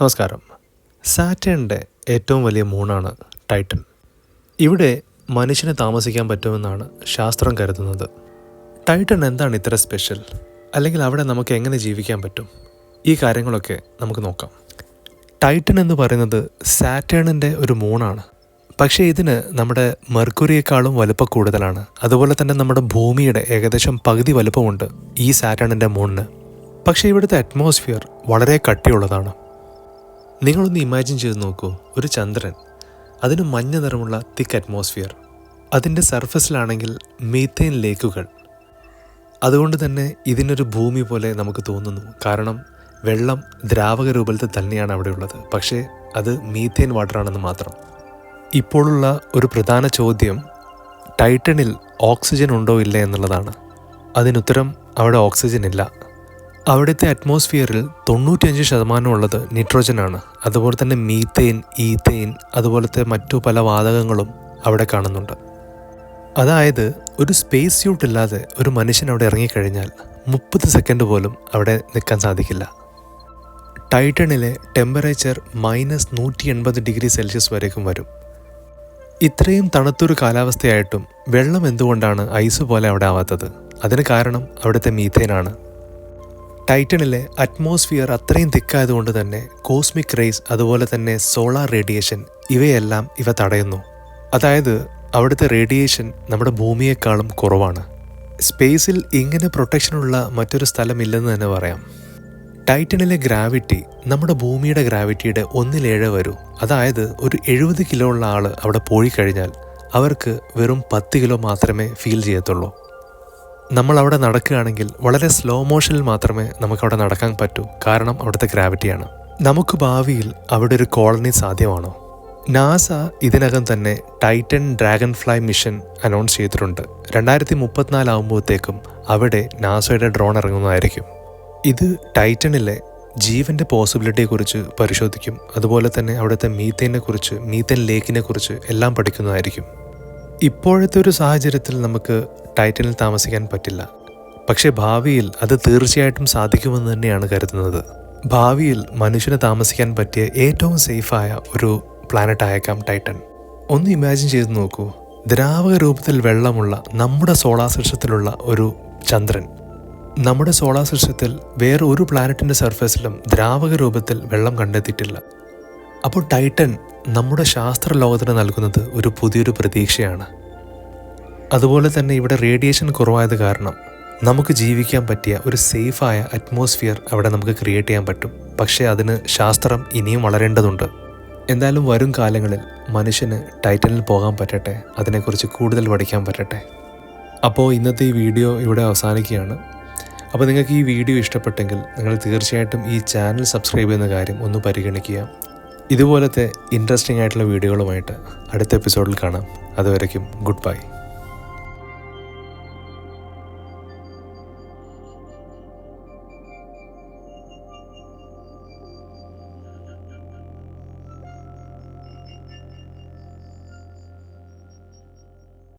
നമസ്കാരം. സാറ്റേണിന്റെ ഏറ്റവും വലിയ മൂണാണ് ടൈറ്റൻ. ഇവിടെ മനുഷ്യന് താമസിക്കാൻ പറ്റുമെന്നാണ് ശാസ്ത്രം കരുതുന്നത്. ടൈറ്റൺ എന്താണ് ഇത്ര സ്പെഷ്യൽ അല്ലെങ്കിൽ അവിടെ നമുക്ക് എങ്ങനെ ജീവിക്കാൻ പറ്റും? ഈ കാര്യങ്ങളൊക്കെ നമുക്ക് നോക്കാം. ടൈറ്റൻ എന്ന് പറയുന്നത് സാറ്റേണിന്റെ ഒരു മൂണാണ്. പക്ഷേ ഇതിന് നമ്മുടെ മെർക്കുറിയേക്കാളും വലുപ്പം കൂടുതലാണ്. അതുപോലെ തന്നെ നമ്മുടെ ഭൂമിയുടെ ഏകദേശം പകുതി വലുപ്പമുണ്ട് ഈ സാറ്റേണിന്റെ മൂണിന്. പക്ഷേ ഇവിടുത്തെ അറ്റ്മോസ്ഫിയർ വളരെ കട്ടിയുള്ളതാണ്. നിങ്ങളൊന്ന് ഇമാജിൻ ചെയ്ത് നോക്കൂ. ഒരു ചന്ദ്രൻ അതിന് മഞ്ഞ നിറമുള്ള തിക്ക് അറ്റ്മോസ്ഫിയർ അതിന്റെ സർഫസിലാണെങ്കിൽ മീത്തേൻ ലേക്കുകൾ അതുകൊണ്ട് തന്നെ ഇതിനൊരു ഭൂമി പോലെ നമുക്ക് തോന്നുന്നു. കാരണം വെള്ളം ദ്രാവക രൂപത്തിൽ തന്നെയാണ് അവിടെയുള്ളത് പക്ഷേ അത് മീത്തേൻ വാട്ടറാണെന്ന് മാത്രം. ഇപ്പോഴുള്ള ഒരു പ്രധാന ചോദ്യം ടൈറ്റണിൽ ഓക്സിജൻ ഉണ്ടോ ഇല്ല എന്നുള്ളതാണ്. അതിനുത്തരം അവിടെ ഓക്സിജൻ ഇല്ല. അവിടുത്തെ അറ്റ്മോസ്ഫിയറിൽ തൊണ്ണൂറ്റിയഞ്ച് ശതമാനം ഉള്ളത് നിട്രോജനാണ് അതുപോലെ തന്നെ മീത്തേൻ ഈത്തേൻ അതുപോലത്തെ മറ്റു പല വാതകങ്ങളും അവിടെ കാണുന്നുണ്ട്. അതായത് ഒരു സ്പേസ് സ്യൂട്ട് ഇല്ലാതെ ഒരു മനുഷ്യൻ അവിടെ ഇറങ്ങിക്കഴിഞ്ഞാൽ മുപ്പത് സെക്കൻഡ് പോലും അവിടെ നിൽക്കാൻ സാധിക്കില്ല. ടൈറ്റണിലെ ടെമ്പറേച്ചർ മൈനസ് നൂറ്റി എൺപത് ഡിഗ്രി സെൽഷ്യസ് വരേക്കും വരും. ഇത്രയും തണുത്തൊരു കാലാവസ്ഥയായിട്ടും വെള്ളം എന്തുകൊണ്ടാണ് ഐസ് പോലെ അവിടെ ആവാത്തത്? അതിന് കാരണം അവിടുത്തെ മീഥേനാണ് ടൈറ്റണിലെ അറ്റ്മോസ്ഫിയർ അത്രയും തിക്കായതുകൊണ്ട് തന്നെ കോസ്മിക് റേസ് അതുപോലെ തന്നെ സോളാർ റേഡിയേഷൻ ഇവയെല്ലാം ഇവ തടയുന്നു. അതായത് അവിടുത്തെ റേഡിയേഷൻ നമ്മുടെ ഭൂമിയേക്കാളും കുറവാണ്. സ്പേസിൽ ഇങ്ങനെ പ്രൊട്ടക്ഷനുള്ള മറ്റൊരു സ്ഥലമില്ലെന്ന് തന്നെ പറയാം. ടൈറ്റണിലെ ഗ്രാവിറ്റി നമ്മുടെ ഭൂമിയുടെ ഗ്രാവിറ്റിയുടെ ഒന്നിലേഴ് വരൂ. അതായത് ഒരു എഴുപത് കിലോ ഉള്ള ആൾ അവിടെ പോയി കഴിഞ്ഞാൽ അവർക്ക് വെറും പത്ത് കിലോ മാത്രമേ ഫീൽ ചെയ്യത്തുള്ളൂ. നമ്മൾ അവിടെ നടക്കുകയാണെങ്കിൽ വളരെ സ്ലോ മോഷനിൽ മാത്രമേ നമുക്ക് അവിടെ നടക്കാൻ പറ്റൂ. കാരണം അവിടുത്തെ ഗ്രാവിറ്റിയാണ് നമുക്ക് ഭാവിയിൽ അവിടെ ഒരു കോളനി സാധ്യമാണോ? നാസ ഇതിനകം തന്നെ Titan Dragonfly mission announce ചെയ്തിട്ടുണ്ട്. രണ്ടായിരത്തി മുപ്പത്തിനാലാവുമ്പോഴത്തേക്കും അവിടെ നാസയുടെ ഡ്രോൺ ഇറങ്ങുന്നതായിരിക്കും. ഇത് ടൈറ്റണിലെ ജീവന്റെ പോസിബിലിറ്റിയെക്കുറിച്ച് പരിശോധിക്കും. അതുപോലെ തന്നെ അവിടുത്തെ മീത്തേനെ കുറിച്ച് ലേക്കിനെക്കുറിച്ച് ലേക്കിനെ കുറിച്ച് എല്ലാം പഠിക്കുന്നതായിരിക്കും. ഇപ്പോഴത്തെ ഒരു സാഹചര്യത്തിൽ നമുക്ക് ടൈറ്റനിൽ താമസിക്കാൻ പറ്റില്ല. പക്ഷേ ഭാവിയിൽ അത് തീർച്ചയായിട്ടും സാധിക്കുമെന്ന് തന്നെയാണ് കരുതുന്നത്. ഭാവിയിൽ മനുഷ്യന് താമസിക്കാൻ പറ്റിയ ഏറ്റവും സേഫായ ഒരു പ്ലാനറ്റ് ആയേക്കാം ടൈറ്റൻ. ഒന്ന് ഇമാജിൻ ചെയ്ത് നോക്കൂ. ദ്രാവക രൂപത്തിൽ വെള്ളമുള്ള നമ്മുടെ സോളാർ സിസ്റ്റത്തിലുള്ള ഒരു ചന്ദ്രൻ. നമ്മുടെ സോളാർ സിസ്റ്റത്തിൽ വേറെ ഒരു പ്ലാനറ്റിന്റെ സർഫേസിലും ദ്രാവക രൂപത്തിൽ വെള്ളം കണ്ടെത്തിയിട്ടില്ല. അപ്പോൾ ടൈറ്റൻ നമ്മുടെ ശാസ്ത്ര ലോകത്തിന് നൽകുന്നത് ഒരു പുതിയൊരു പ്രതീക്ഷയാണ്. അതുപോലെ തന്നെ ഇവിടെ റേഡിയേഷൻ കുറവായത് കാരണം നമുക്ക് ജീവിക്കാൻ പറ്റിയ ഒരു സേഫായ അറ്റ്മോസ്ഫിയർ അവിടെ നമുക്ക് ക്രിയേറ്റ് ചെയ്യാൻ പറ്റും. പക്ഷേ അതിന് ശാസ്ത്രം ഇനിയും വളരേണ്ടതുണ്ട്. എന്തായാലും വരും കാലങ്ങളിൽ മനുഷ്യന് ടൈറ്റനിൽ പോകാൻ പറ്റട്ടെ അതിനെക്കുറിച്ച് കൂടുതൽ പഠിക്കാൻ പറ്റട്ടെ. അപ്പോൾ ഇന്നത്തെ ഈ വീഡിയോ ഇവിടെ അവസാനിക്കുകയാണ്. അപ്പോൾ നിങ്ങൾക്ക് ഈ വീഡിയോ ഇഷ്ടപ്പെട്ടെങ്കിൽ നിങ്ങൾ തീർച്ചയായിട്ടും ഈ ചാനൽ സബ്സ്ക്രൈബ് ചെയ്യുന്ന കാര്യം ഒന്ന് പരിഗണിക്കുക. ഇതുപോലത്തെ ഇൻട്രസ്റ്റിംഗ് ആയിട്ടുള്ള വീഡിയോകളുമായിട്ട് അടുത്ത എപ്പിസോഡിൽ കാണാം. അതുവരയ്ക്കും ഗുഡ് ബൈ